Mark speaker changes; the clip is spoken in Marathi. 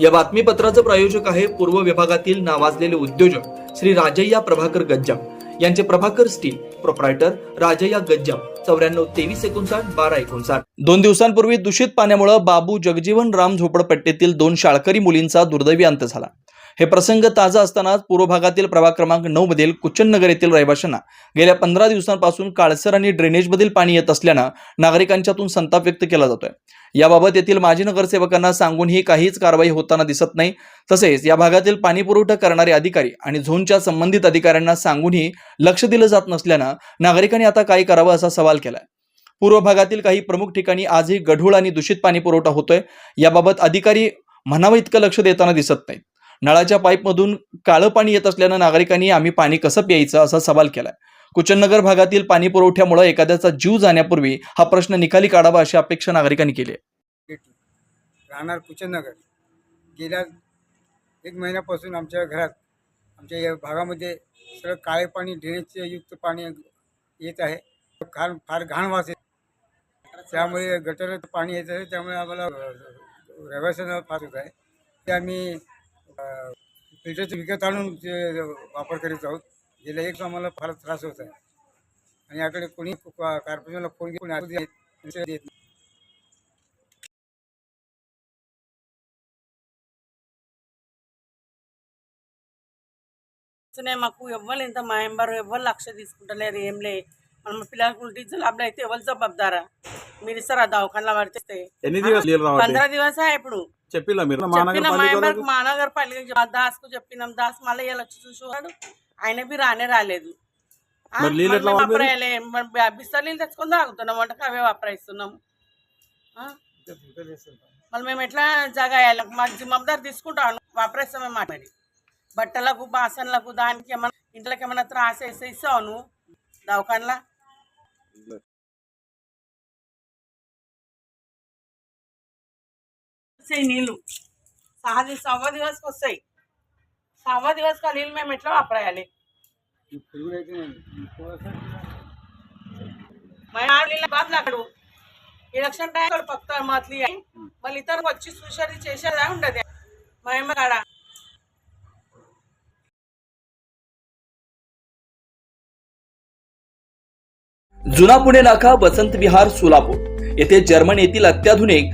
Speaker 1: या बातमीपत्राचं प्रायोजक आहे पूर्व विभागातील नावाजलेले उद्योजक श्री राजय्या प्रभाकर गज्जाम. यांचे प्रभाकर स्टील प्रोप्रायटर राजय्या गज्जाम. चौऱ्याण्णव तेवीस एकोणसाठ बारा एकोणसाठ. दोन दिवसांपूर्वी दूषित पाण्यामुळे बाबू जगजीवन राम झोपडपट्टीतील दोन शाळकरी मुलींचा दुर्दैवी अंत झाला. हे प्रसंग ताजा असतानाच पूर्व भागातील प्रभाग क्रमांक नऊ मधील कुचननगर येथील रहिवाशांना गेल्या पंधरा दिवसांपासून काळसर आणि ड्रेनेजमधील पाणी येत असल्यानं नागरिकांच्यातून संताप व्यक्त केला जातोय. याबाबत येथील माजी नगरसेवकांना सांगूनही काहीच कारवाई होताना दिसत नाही. तसेच या भागातील पाणी पुरवठा करणारे अधिकारी आणि झोनच्या संबंधित अधिकाऱ्यांना सांगूनही लक्ष दिलं जात नसल्यानं नागरिकांनी आता काय करावं असा सवाल केलाय. पूर्व भागातील काही प्रमुख ठिकाणी आजही गढूळ आणि दूषित पाणी पुरवठा होतोय. याबाबत अधिकारी म्हणावं इतकं लक्ष देताना दिसत नाहीत. नळाच्या पाईपमधून काळं पाणी येत असल्यानं नागरिकांनी आम्ही पाणी कसं प्यायचं असा सवाल केलाय. कुचननगर भागातील पाणी पुरवठ्यामुळे एखाद्याचा जीव जाण्यापूर्वी हा प्रश्न निकाली काढावा अशी अपेक्षा नागरिकांनी केली आहे.
Speaker 2: राहणार कुचननगर. गेल्या एक महिन्यापासून आमच्या घरात आमच्या या भागामध्ये सगळं काळे पाणी ड्रेनेजचे युक्त पाणी येत आहे. घाण फार घाण वास येत त्यामुळे गटर पाणी येत आहे. त्यामुळे आम्हाला अ, रहिवाशांना फार होत आहे. ते आम्ही फिल्टरचं विकत आणून ते वापर करीत आहोत गेल्या एक आम्हाला फार त्रास होत आहे आणि याकडे कोणी कार्पोरेशनला फोन घेऊन देत नाही.
Speaker 3: కూర్చునే మాకు ఎవ్వరు ఇంత మా ఎంబరు ఎవ్వరు లక్ష తీసుకుంటలేరు ఏం లే మన పిల్లలకు ఉల్టీలు అప్పుడు అయితే ఎవరు జవాబుదారా మీరు ఇస్తారా దవాఖానలో పడితే
Speaker 4: ఎన్ని దివస్ నీళ్ళు రావట్లేదు
Speaker 3: పంద్ర దివసా ఇప్పుడు
Speaker 4: చెప్పిలా మీరు? మహానగరపాలిక
Speaker 3: దాస్కు చెప్పినాం దాస్ మళ్ళీ ఇలా వచ్చి చూసేవాడు ఆయన బి రానే రాలేదు.
Speaker 4: మరి నీళ్ళు
Speaker 3: తెచ్చుకొని తాగుతున్నాం వంటకు అవే వాపరాయిస్తున్నాం? మళ్ళీ మేము ఎట్లా జగాయాలి? మా జవాబుదారు తీసుకుంటాం వాపరేస్తామే మాట మరి బట్టలకు బాసన్లకు దానికి ఏమన్నా ఇంట్లోకి ఏమన్నా ఇస్తావు నువ్వు? దవాఖానలా వస్తాయి నీళ్ళు సహా ది- సవ్వ దివస్కి వస్తాయి సవ్వ దివస్ का నీళ్ళు మేము ఎట్లా వాపరాయాలి బాధ అక్కడు ఎలక్షన్ టైం అక్కడ పక్క మాత్లీ మళ్ళీ ఇతరులకు వచ్చి చూసేది చేసేదా ఉండదు మా ఏమ కాడ
Speaker 1: जुना पुणे नाका वसंत विहार सोलापूर येथे जर्मन येथील अत्याधुनिक